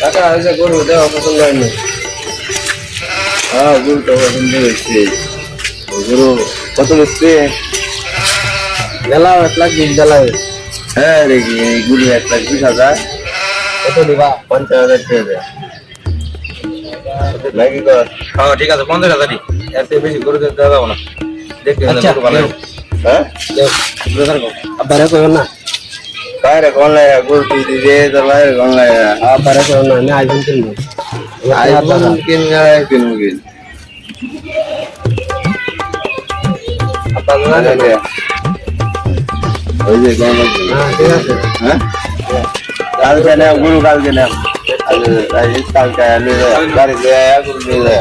টাকা হয়েছে গরু দেওয়া পছন্দ হয়নি হ্যাঁ গরু তো পছন্দ হয়েছে। গরু কত বেশি গেলাও এক লাখ বিশ গেলাও হ্যাঁ রে গরু এক লাখ বিশ হাজার। কত দিবা? পঞ্চাশ হাজার টাকা দেয়। নাকি কর? হ্যাঁ ঠিক আছে পঞ্চাশ হাজারই এর থেকে বেশি গরু দেওয়া যাব না। দেখতে। হ্যাঁ আব্বারে কইও না? বাইরে কোন লাগে গরু তুই দিবে তোর বাইরে কোন লাগে আব্বারে কইও না আমি আইফোন কিনবো। আইফোন কিনবে কিনবো কিন ওই যে কোন হ্যাঁ ঠিক আছে। হ্যাঁ? কালকে না গুরু কালকে না আজ কালকে আলু গাড়ি দিয়ে আয়া গুরু দিয়ে যায়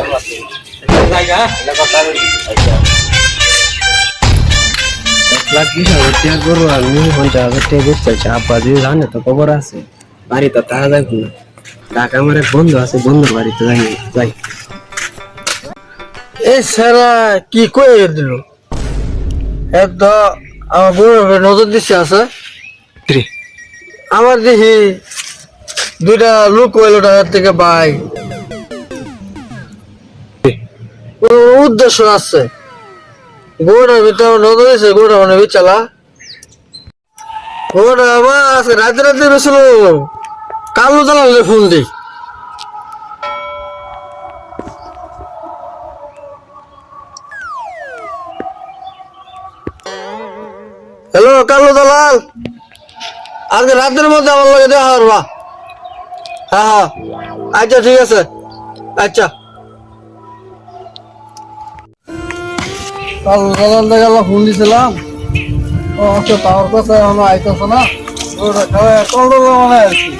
এক লাখ বিশ হাজার টাকা করব আমি পঞ্চাশ হাজার টাকা বেচতে চাইছি আব্বা যদি জানে তো খবর আছে। বাড়ি তো না। ঢাকা আমার এক বন্ধু আছে বন্ধুর বাড়িতে যাই যাই। সারা কি কয়ে দিল? এত আমার বড় নজর দিচ্ছে আছে? আমার দেখি দুইটা লোক টাকার থেকে বাই। উদ্দেশ্য আছে। গোড়ার ভিতরে নজর দিচ্ছে গোড়া মানে বিচালা গোড়া আবার আজকে রাতে রাতে বেছিল। কালো জ্বালালে ফোন দিই হ্যালো, কালো দালাল। আজকে রাতের মধ্যে আমার লগে দেখা করবা। হ্যাঁ হ্যাঁ। আচ্ছা ঠিক আছে। আচ্ছা। কালো দালাল দেখা ফোন দিছিলাম। ও আচ্ছা কাছে আইতেছে না। ওটা খাওয়া কল মানে আর কি।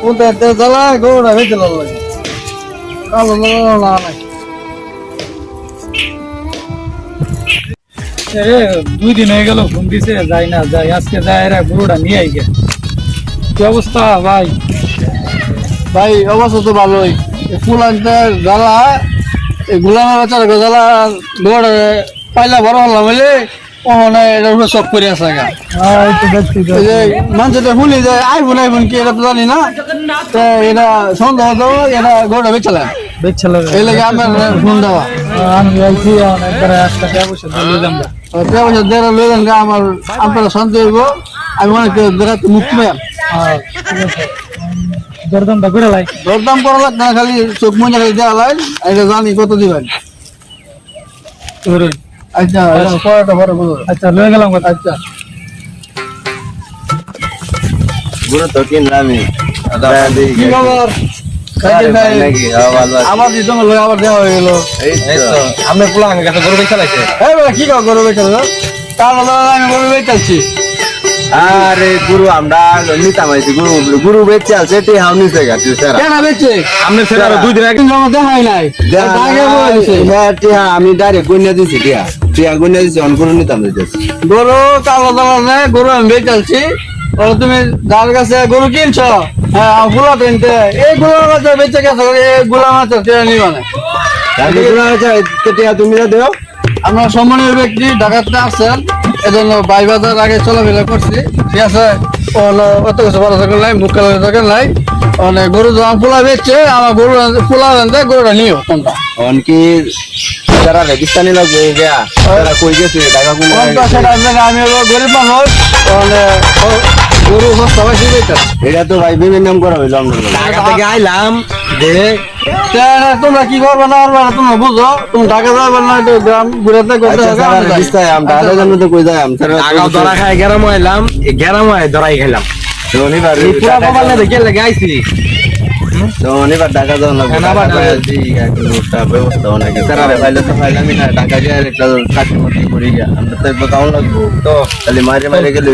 কোনটা দেশ জ্বালা গৌড়া হয়েছে লাগে। কালো দালাল না নাই। দুই দিন হয়ে গেল ফোন দিছে যাই না যাই আজকে যাই এরা গরুটা নিয়ে আই গে। কি অবস্থা ভাই? ভাই অবস্থা তো ভালোই। ফুল আনতে জ্বালা গুলামের বাচ্চার জ্বালা দৌড়ে পাইলা বড় হলাম বলে ওখানে এটা উপরে সব করে আসা গা। এই যে মানুষটা শুনি যে আইফোন আইফোন কি এটা তো জানি না। তো এটা সন্দেহ তো এটা গোটা বেচালে বেচছিল রে। এই লাগে আমার ফোন দেওয়া। আমি আইছি এখন একটা ব্যবসা দিয়ে যাম ব্যবসা দেড় লই যান আমার আপনারা শান্তি হইব। আমি করি মুক্তি পাই আছে দরদামটা করে লাই। দরদাম করা লাগবে না খালি চোখ খালি দেওয়া লাই এটা জানি কত দিবেন। আচ্ছা এটা পরেরটা পরে আচ্ছা লয়ে গেলাম কথা। আচ্ছা। গুরু তো কিনলামই কি খবর? হ্যাঁ আমার লই আবার দেওয়া হয়ে গেল। তো। তো। আমরা পোলা কাছে গরু বেচা লাগছে। কি করবে কেন কাল আমি বলে বেচাচ্ছি আরে গুরু আমরা নিতাম আইছি গুরু গুরু বেচে আছে টি হাম নিছে গা তুই সারা। কেন বেচে? আমরা সেটা আরও দুই দিন আগে একদিন জমা দেখাই নাই। আগে বলে দিছে। হ্যাঁ টিহা আমি ডাইরেক্ট গুনিয়া দিছি টিহা টিহা গুনিয়া দিছি অন গুরু নিতাম দিতেছি গরু কালো দালা নেই গরু আমি বেচাচ্ছি ওরা তুমি যার কাছে গরু কিনছো? হ্যাঁ ফুলা কিনতে। এই গুলা মাছ বেচে গেছে এই গুলা মাছ টেনে নিবা না তাহলে গুরু আছে টিহা তুমি না দেও। আমরা সম্মানীয় ব্যক্তি ঢাকাতে আসছেন। এজন্য বাই বাজার আগে চলাফেরা করছি। ঠিক আছে? অত কিছু ভালো থাকেন নাই বুক কালার থাকেন নাই। অনেক গরু পোলা বেচছে আমার গরু পোলা আনতে গরুটা নিও, কোনটা? অন কি সারা রেগিস্তানি লাগবে গিয়া সারা কই গেছে? সেটা জায়গা আমি হলো গরিব মানুষ মানে গরু সস্তা বেশি এটা তো ভাই বিভিন্ন নাম করা হইল আমরা ঢাকা থেকে আইলাম যে তোমরা কি করবে না করবে না তোমরা বুঝো। তুমি ঢাকা যাবে না একটু গ্রাম ঘুরাতে করতে আচ্ছা জন্য তো কই যাই আমরা আগাও ধরা খাই গেরাম আইলাম গেরাম আই ধরাই খাইলাম। শনিবার পুরা কপাল না দেখে লেগে আইছি। শনিবার টাকা দাও না হ্যাঁ, না, বা- ব্যবস্থা অনেকে স্যার আরে ফাইলে তো ফাইলামই না টাকা দিয়ে একটা চাকরি মাকরি করি আমরা তো একবার কাউন লাগবো। তো তাহলে মারে মারে গেল?